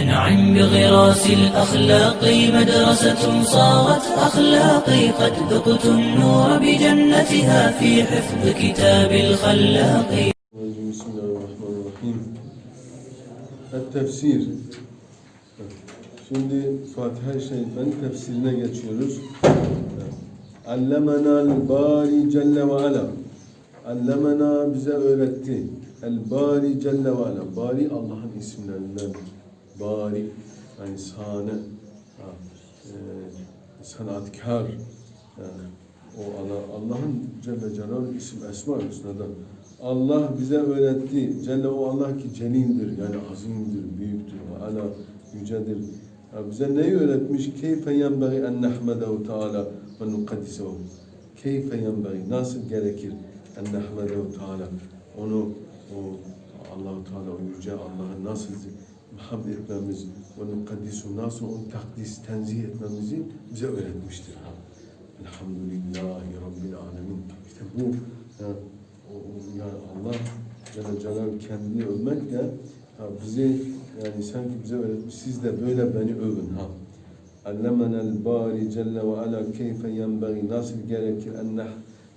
أنعم بغراس الأخلاق مدرسة صارت أخلاقي قد ذقت النور بجنتها في حفظ كتاب الخلاق Bismillahirrahmanirrahim. Et tefsir. Şimdi Fatiha-i Şerif'in tefsirine geçiyoruz. Allemenal bari celle ve ala. Allemena bize öğretti. El bari celle ve ala. Bari Allah'ın isimlerinden. Bari yani sahne, e, sanatkar. Yani o Allah Allah'ın Celle Celaluhu isim Esma Hüsna'dan. Allah bize öğretti. Celle o Allah ki celildir yani azimdir, büyüktür ve ala yücedir. Ya bize neyi öğretmiş? Keyfe yenbagi en nehmedehu Teala ve nukaddisehu. Keyfe yenbagi nasıl gerekir en nehmedehu Teala onu o Allahu Teala o yüce Allah'ı nasıl hamd etmemiz ve nukaddisu nasıl onu takdis, tenzih etmemizi bize öğretmiştir. Ha. Elhamdülillahi Rabbil Alemin. İşte bu yani, yani Allah Celle Celaluhu kendini övmekle ha, bizi yani sanki bize öğretmiş. Siz de böyle beni övün ha. Allemenel bari celle ve ala keyfe yenbagi nasıl gerekir en nah,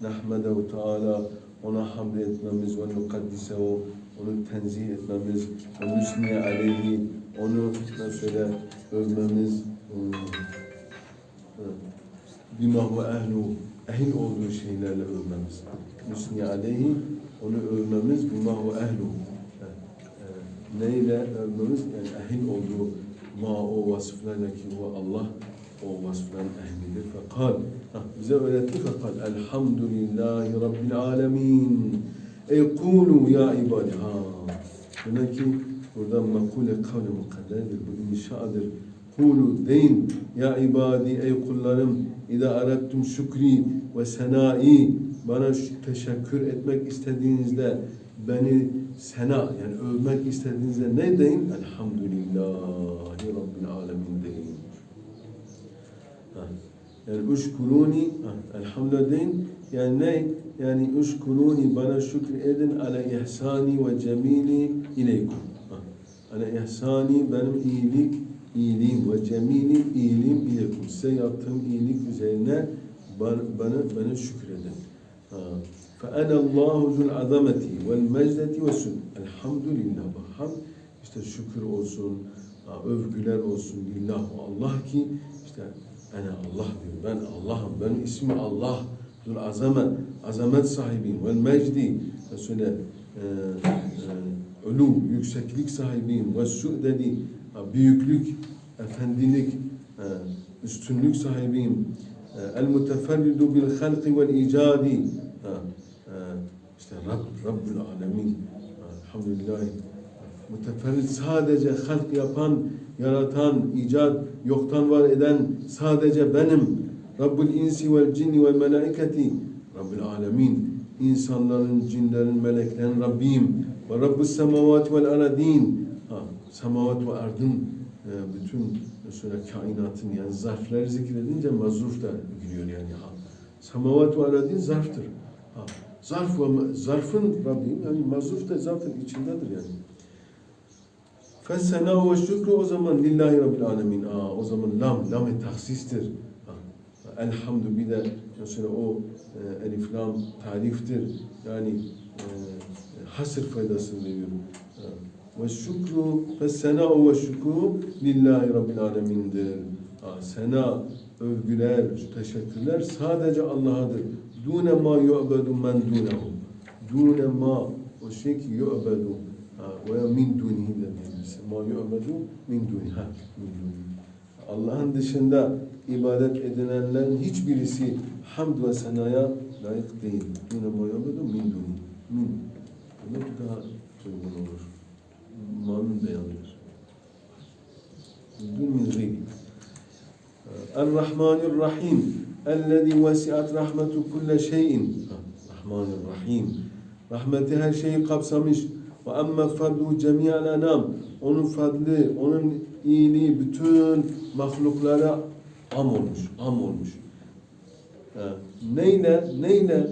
nahmedehu teala ona hamd etmemiz ve nukaddisehu onu tenzih etmemiz ve nüsniye aleyhi onu söyle övmemiz hmm, evet bima huve ehlu ehil olduğu şeylerle övmemiz. Müsni aleyhi onu övmemiz bima huve ehlu. Neyle övmemiz? Yani ehil olduğu ma o vasıflarla ki o Allah o vasıfların ehlidir. Ha, bize öğretti fekal elhamdülillahi rabbil alemin. Ey kulu ya ibadi. Ha, demek ki buradan makule kavle mukadderdir. Bu inşadır. Kulu deyin ya ibadi ey kullarım İza arattum şükri ve senai bana teşekkür etmek istediğinizde beni sena yani övmek istediğinizde ne deyin? Elhamdülillahi Rabbil alemin deyin. Ha. Yani uşkuruni ha, elhamdülillah deyin. Yani ne? Yani uşkuruni bana şükür edin ala ihsani ve cemili ileykum. Ha. Ala ihsani benim iyilik iyiliğim ve cemili iyiliğim ileykum. Size yaptığım iyilik üzerine bana, bana, bana şükredin. Ha. فَاَنَا اللّٰهُ ذُو الْعَظَمَةِ وَالْمَجْدَةِ وَسُنْ Elhamdülillah. Bak, ham işte şükür olsun, ha, övgüler olsun. Lillah Allah ki işte ben Allah diyor. Ben Allah'ım. Benim ismi Allah. Zul azame, azamet sahibiyim. Vel mecdi. Mesela e, e, ulu, yükseklik sahibiyim. Ve su'dedi, büyüklük, efendilik, e, üstünlük sahibiyim. E, El muteferridu bil halqi vel icadi. E, işte Rab, Rabbül alemin. Ha, Elhamdülillah. Müteferrit sadece halk yapan, yaratan, icat, yoktan var eden sadece benim. Rabbul insi vel cinni vel melaiketi. Rabbül alemin. İnsanların, cinlerin, meleklerin Rabbim. Ve Rabbus semavat vel aradin. Semavat ve ardın e, bütün mesela kainatın yani zarfları zikredince mazruf da giriyor yani. Ha. Semavat ve aradin zarftır. Ha. Zarf ve zarfın Rabbim yani mazruf da zaten içindedir yani. Fessena ve şükrü o zaman lillahi rabbil alemin. Aa, o zaman lam, lam-ı taksistir. Ha. Elhamdü bir de mesela o e, elif tariftir. Yani e, hasır faydasını veriyor. Ha. Ve şükrü fessena ve şükrü lillahi rabbil alemindir. Ha, sena, övgüler, teşekkürler sadece Allah'adır. Dune ma yu'bedu men dunehu. Dune ma o şey ki yu'bedu. Veya min dunihi de diyebiliriz. Ma yu'bedu min dunihi. Allah'ın dışında ibadet edilenlerin hiçbirisi hamd ve senaya layık değil. Dune ma yu'bedu min dunihi. Min. Bunu daha uygun olur. Ma'nın beyanıdır. Dun min gayri. El-Rahmanir-Rahim. Ellezî vesiat rahmetu kulle şeyin. Rahmanir-Rahim. Rahmeti her şeyi kapsamış. Ve emme fadlu cemiyal enam. Onun fadlı, onun iyiliği bütün mahluklara am olmuş, am olmuş. Neyle, neyle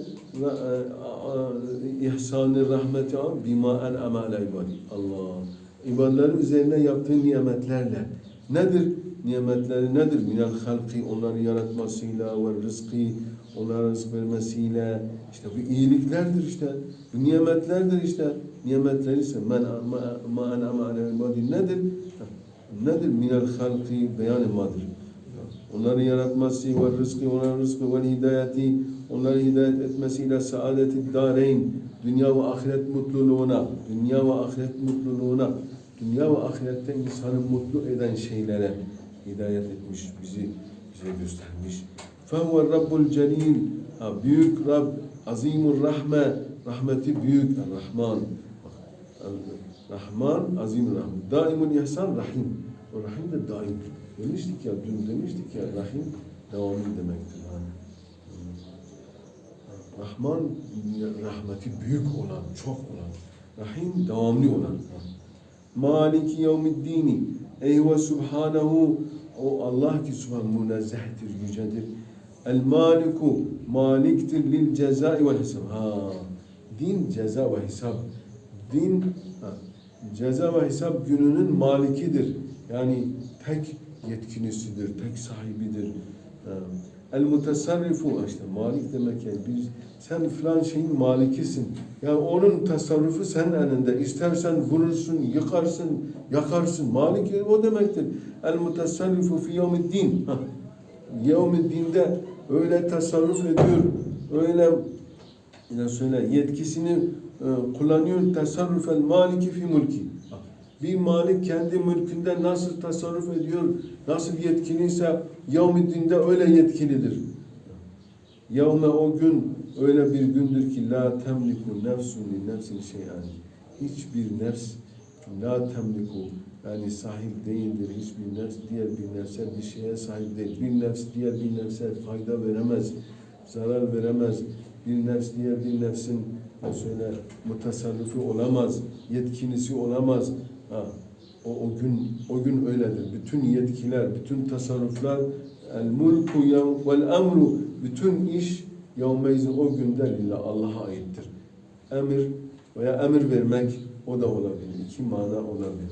e, ihsanı rahmeti am? Bima en'ame ala ibadi. Allah. ibadların üzerine yaptığı nimetlerle. Nedir? Nimetleri nedir? Minel halki, onları yaratmasıyla ve rızkı, onlara rızk vermesiyle. işte bu iyiliklerdir işte. Bu nimetlerdir işte. Nimetler ise men ma ma ibadi nedir? Nedir? Minel halki beyan madır. Onları yaratması ve rızkı, onların rızkı ve hidayeti, onları hidayet etmesiyle saadeti dareyn, dünya ve ahiret mutluluğuna, dünya ve ahiret mutluluğuna, dünya ve ahirette insanı mutlu eden şeylere hidayet etmiş, bizi bize göstermiş. فَهُوَ Rabbul Celil, ha, büyük Rab, azimur rahme, rahmeti büyük, Rahman. Rahman, azimur rahmet. Daimul ihsan, rahim. O rahim de daim. Demiştik ya, dün demiştik ya, rahim devamlı demektir. Yani. Rahman, rahmeti büyük olan, çok olan. Rahim, devamlı olan. Maliki yevmiddini. Ey ve subhanehu. O Allah ki subhan münezzehtir, yücedir. El maliku, maliktir lil cezai vel hesab. Ha, din ceza ve hesap. Din ha, ceza ve hesap gününün malikidir. Yani tek yetkilisidir, tek sahibidir. Ha. El mutasarrifu işte malik demek yani bir sen filan şeyin malikisin. Yani onun tasarrufu senin elinde. İstersen vurursun, yıkarsın, yakarsın. Malik o demektir. El mutasarrifu fi yevmiddin. Yevmiddinde öyle tasarruf ediyor, öyle ne söyle yetkisini e, kullanıyor. Tasarrufel maliki fi mulki. Bir malik kendi mülkünde nasıl tasarruf ediyor, nasıl yetkiliyse yevmiddinde öyle yetkilidir. Yevme o gün öyle bir gündür ki la temliku nefsun nefsin şey'an. Hiçbir nefs la temliku yani sahip değildir. Hiçbir nefs diğer bir nefse bir şeye sahip değil. Bir nefs diğer bir nefse fayda veremez, zarar veremez. Bir nefs diğer bir nefsin ne söyle mutasarrifi olamaz, yetkilisi olamaz. Ha, o, o gün o gün öyledir. Bütün yetkiler, bütün tasarruflar el mulku vel emru bütün iş yevmeyzin o günde lillah Allah'a aittir. Emir veya emir vermek o da olabilir. İki mana olabilir.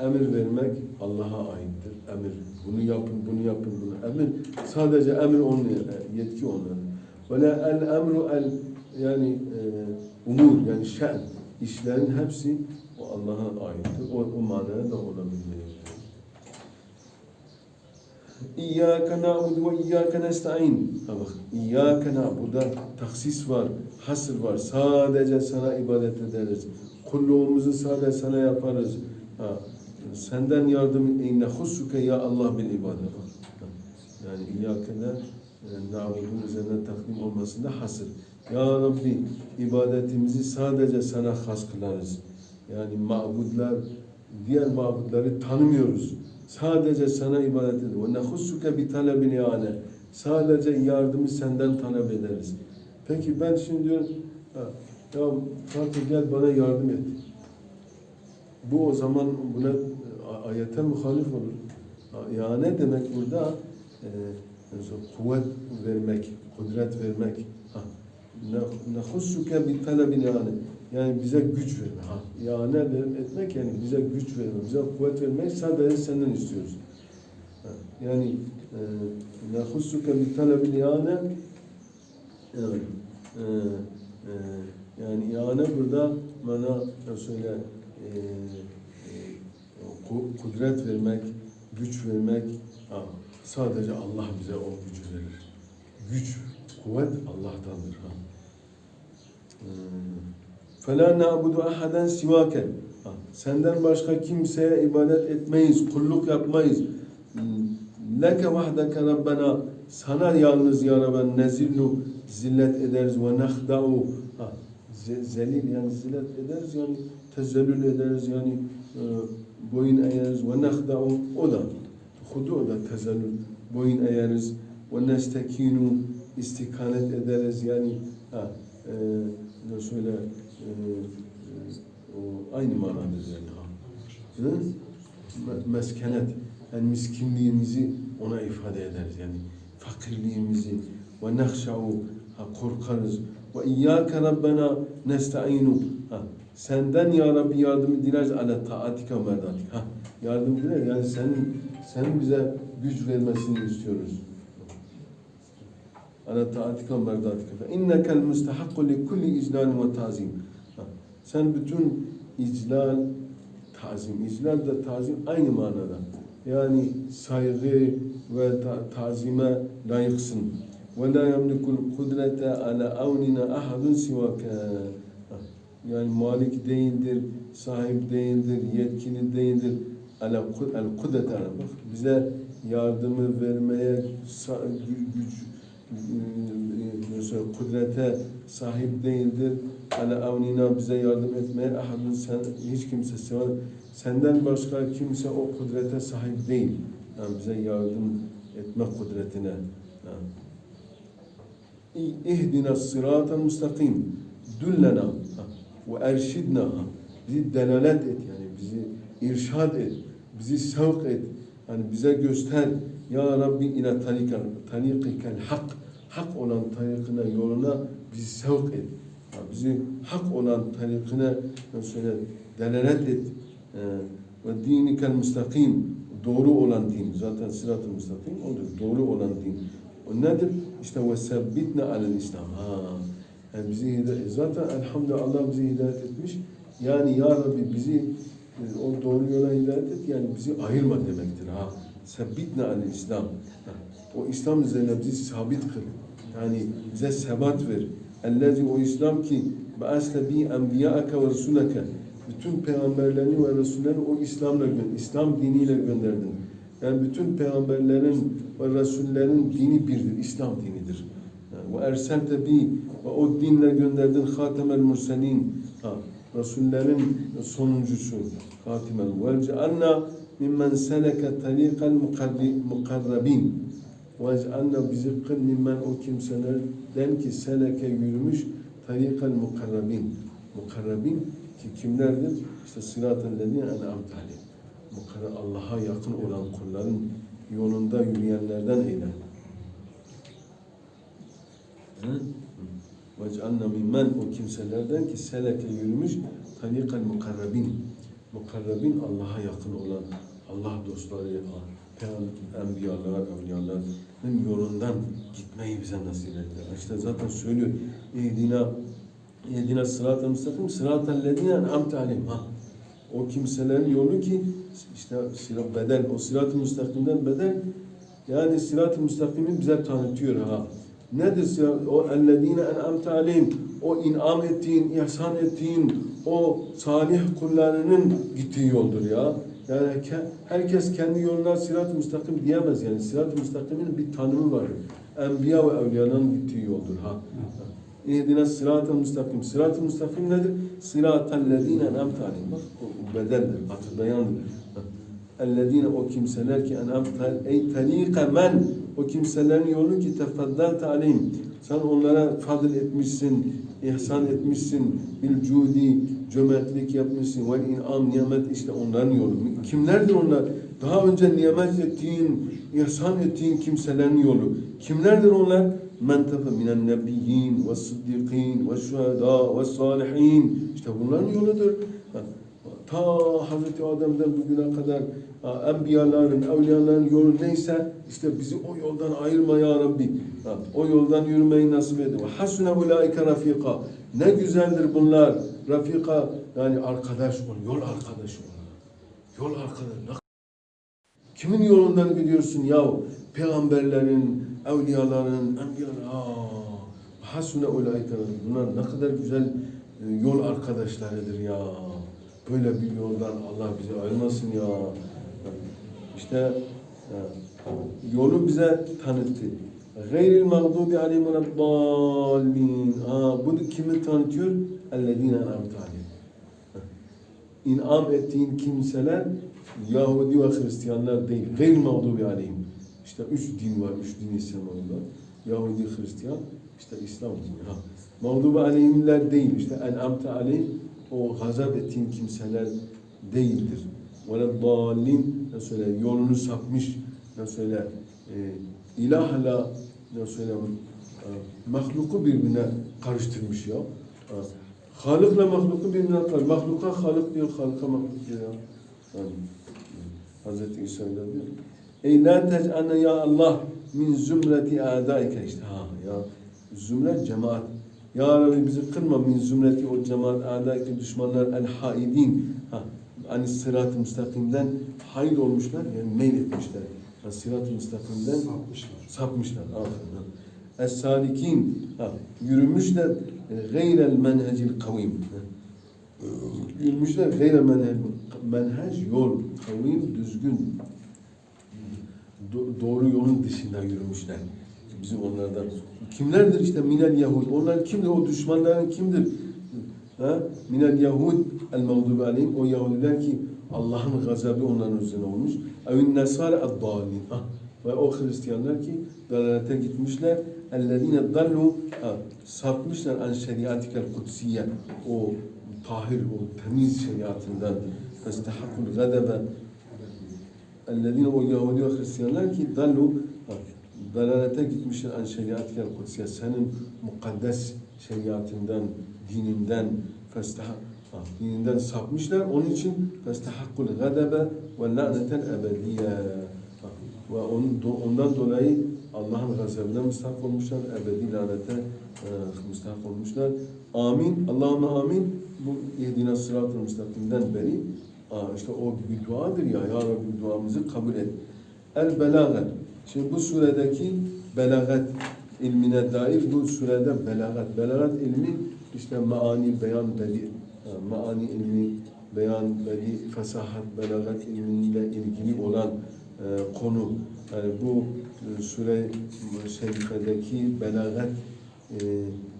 Emir vermek Allah'a aittir. Emir. Bunu yapın, bunu yapın, bunu. Emir sadece emir onun yetki onların. Ve el emru el yani e, umur yani şen işlerin hepsi o Allah'a aittir. O, o manaya da olabilir. İyyâke na'budu ve iyyâke nesta'in. Bak, İyyâke burada taksis var, hasır var. Sadece sana ibadet ederiz. Kulluğumuzu sadece sana yaparız. Ha, senden yardım inne hussuke ya Allah bil ibadet. Yani İyyâke'de e, na'budun üzerine takdim olmasında hasır. Ya Rabbi ibadetimizi sadece sana has kılarız. Yani mabudlar, diğer mabudları tanımıyoruz. Sadece sana ibadet nehussuke bi talebin yani. Sadece yardımı senden talep ederiz. Peki ben şimdi diyorum, ya Fatih gel bana yardım et. Bu o zaman buna a- ayete muhalif olur. Ya ne demek burada? Ee, kuvvet vermek, kudret vermek. Ne- bi talebin yani. Yani bize güç verme. Ha, ya ne ver- etmek yani bize güç verme, bize kuvvet vermek sadece senden istiyoruz. Yani nehussuke bi talebil yani evet, e, e, yani yani burada bana söyle e, ku- kudret vermek, güç vermek ha, sadece Allah bize o gücü verir. Güç, kuvvet Allah'tandır. Ha. فَلَا نَعْبُدُ اَحَدًا سِوَاكَ Senden başka kimseye ibadet etmeyiz, kulluk yapmayız. Leke vahdeke Rabbena sana yalnız ya Rabben nezillu zillet ederiz ve nehda'u Ha, ze- zelil yani zillet ederiz yani tezellül ederiz yani e, boyun eğeriz ve nehda'u o da hudu o da tezellül boyun eğeriz ve nestekinu istikanet ederiz yani ha, e, ne söyle e, e, o aynı manadır yani. Hı? Me- Meskenet yani miskinliğimizi ona ifade ederiz yani fakirliğimizi ve nehşa'u korkarız ve iyyâke rabbena nesta'inu Senden ya Rabbi yardımı dileriz ala taatika merdatik. Ha, yardım diler yani senin sen bize güç vermesini istiyoruz. Ala taatika merdatika. Fe innekel müstehakku li kulli iclal ve tazim. Sen bütün iclal, tazim. İclal da tazim aynı manada. Yani saygı ve ta- tazime layıksın. Yemlikul kudrete ala avnina ahadun sivake. Ha, Yani malik değildir, sahip değildir, yetkili değildir. Ala kud- el kudrete ala. Bak, bize yardımı vermeye güç, kudrete sahip değildir. Ala avnina bize yardım etmeye ahadun sen hiç kimse sen, senden başka kimse o kudrete sahip değil. Yani bize yardım etme kudretine. Yani. İhdina sıratel müstakim. Düllena ve erşidna. Bizi delalet et yani bizi irşad et. Bizi sevk et. Yani bize göster. Ya Rabbi ila tarikel, tarikikel hak. Hak olan tarikine, yoluna bizi sevk et. Ya bizi hak olan tarikine söyle delalet et. Ee, ve dinikel müstakim. Doğru olan din. Zaten sırat-ı müstakim odur. Doğru olan din. O nedir? İşte ve sebbitne alel İslam. Ha. Yani bizi zaten elhamdülillah Allah bizi hidayet etmiş. Yani ya Rabbi bizi o doğru yola hidayet et. Yani bizi ayırma demektir. Ha. Sebbitne alel İslam. O İslam üzerine bizi sabit kıl. Yani bize sebat ver. Ellezi o İslam ki be'aste bi enbiya'ake ve resuleke bütün peygamberlerini ve resullerini o İslam'la gö- İslam diniyle gönderdin. Yani bütün peygamberlerin ve resullerin dini birdir. İslam dinidir. Ve erselte bi ve o dinle gönderdin hatemel murselin. Ha, Resullerin sonuncusu. Hatimel. Ve cealna mimmen seleke mukarri- mukarrabin. Ve cealna bizi kıl mimmen o kimselerden ki seleke yürümüş tariqel mukarrabin. Mukarrabin ki kimlerdir? İşte sırat-ı lezine en'amte. Mukarrab Allah'a yakın olan kulların yolunda yürüyenlerden eyle. Hı? Cealna mimmen o kimselerden ki seleke yürümüş tariqel mukarrabin. Mukarrabin Allah'a yakın olan Allah dostları, peygamber, enbiyalar, evliyaların yolundan gitmeyi bize nasip etti. İşte zaten söylüyor. İhdina İhdina sırat-ı müstakim sırat-ı lezine en'amte aleyhim. O kimselerin yolu ki işte bedel, o sırat-ı müstakimden bedel yani sırat-ı müstakimi bize tanıtıyor ha. Nedir? O ellezine en'amte aleyhim. O inam ettiğin, ihsan ettiğin, o salih kullarının gittiği yoldur ya. Yani ke- herkes kendi yoluna sırat-ı müstakim diyemez yani. Sırat-ı müstakimin bir tanımı var. Enbiya ve evliyanın gittiği yoldur ha. İhdina sırat-ı müstakim. Sırat-ı müstakim nedir? Sırat-ı lezine en'amte aleyhim. Bak o bedeldir, hatırlayandır. Ellezine o kimseler ki en'amte ey talika men o kimselerin yolu ki tefaddalte aleyhim. Sen onlara fadıl etmişsin, ihsan etmişsin, bil cudi, cömertlik yapmışsın, vel in'am, nimet işte onların yolu. Kimlerdir onlar? Daha önce nimet ettiğin, ihsan ettiğin kimselerin yolu. Kimlerdir onlar? Men tefe minen nebiyyin ve sıddikin ve şuhada ve salihin. İşte bunların yoludur. Ta Hazreti Adem'den bugüne kadar ha, enbiyaların, evliyaların yolu neyse işte bizi o yoldan ayırma ya Rabbi. O yoldan yürümeyi nasip. Ve hasune ulaike rafika. Ne güzeldir bunlar. Rafika yani arkadaş ol, yol arkadaşı ol. Yol arkadaş. Kimin yolundan gidiyorsun ya? Peygamberlerin, evliyaların, enbiyaların. Hasune ulaike. Bunlar ne kadar güzel e, yol arkadaşlarıdır ya. Böyle bir yoldan Allah bizi ayırmasın ya. İşte e, yolu bize tanıttı. Gayril mağdubi aleyhim ve dallin. Bunu kimi tanıtıyor? Ellezine en'amte aleyhim. İn'am ettiğin kimseler Yahudi ve Hristiyanlar değil. Gayril mağdubi aleyhim. İşte üç din var, üç din İslam'ında. Yahudi, Hristiyan, işte İslam dini. Mağdubi aleyhimler değil. İşte en'amte aleyhim o gazap ettiğin kimseler değildir. Ve dallin ne söyle yolunu sapmış ne söyle e, ilahla ne söyle e, mahluku birbirine karıştırmış ya. E, Halıkla mahluku birbirinden kal. Mahluka halık diyor, halıka mahluk diyor ya. Yani, Hazreti İsa diyor. Ey la tec'alne ya Allah min zümreti a'daike işte ha ya zümre cemaat. Ya Rabbi bizi kılma min zümreti o cemaat a'daike düşmanlar el haidin. Ha hani sırat-ı müstakimden haid olmuşlar yani meyletmişler. Ha, sırat-ı müstakimden Sapmışlar. sapmışlar. Aferin. ha. Es-salikin ha, yürümüşler e, gayrel menhecil kavim. Yürümüşler gayrel menhec, menhec yol, kavim düzgün. Do- doğru yolun dışında yürümüşler bizim onlardan. Kimlerdir işte minel Yahud? Onlar kimdir? O düşmanların kimdir? Ha? Minel Yahud el mağdubi aleyhim. O Yahudiler ki Allah'ın gazabı onların üzerine olmuş. Evin nesare ad-dalin. Ve o Hristiyanlar ki dalalete gitmişler. Ellezine dallu sapmışlar an şeriatikel kutsiye. O tahir, o temiz şeriatından. Festehakul gadebe. Ellezine o Yahudi ve Hristiyanlar ki dallu dalalete gitmişler an şeriatikel kutsiye senin mukaddes şeriatından, dininden festah ha, dininden sapmışlar. Onun için festehakkul gadebe ve la'neten ebediye. Ve ondan dolayı Allah'ın gazabına müstahak olmuşlar, ebedi lanete e, müstahak olmuşlar. Amin. Allahümme amin. Bu yehdina sırat-ı müstakimden beri Aa, işte o bir duadır ya. Ya Rabbi duamızı kabul et. El belagat. Şimdi bu suredeki belagat ilmine dair bu surede belagat. Belagat ilmi işte maani, beyan, bedi. Ha, Maani ilmi, beyan, bedi, fesahat, belagat ilmiyle ilgili olan e, konu. Yani bu e, şerifedeki belagat e,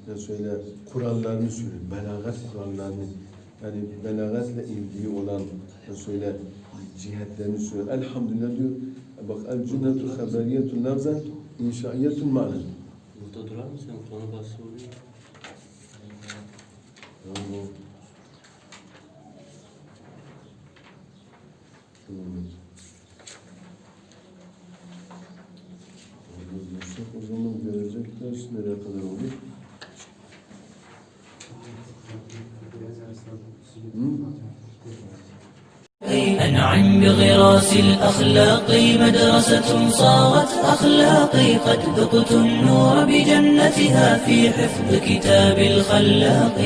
ne söyle kurallarını söylüyor. Belagat kurallarını yani belagatla ilgili olan ne söyle cihetlerini söylüyor. Elhamdülillah diyor. Bak el cümletu haberiyetun lafzen inşaiyetun manen. Burada durar mısın? Konu bahsi oluyor. Bu- Hmm. Olursak O zaman görecekler nereye kadar olur? أنعم بغراس الأخلاق مدرسة صارت أخلاقي قد ذقت النور بجنتها في حفظ كتاب الخلاق.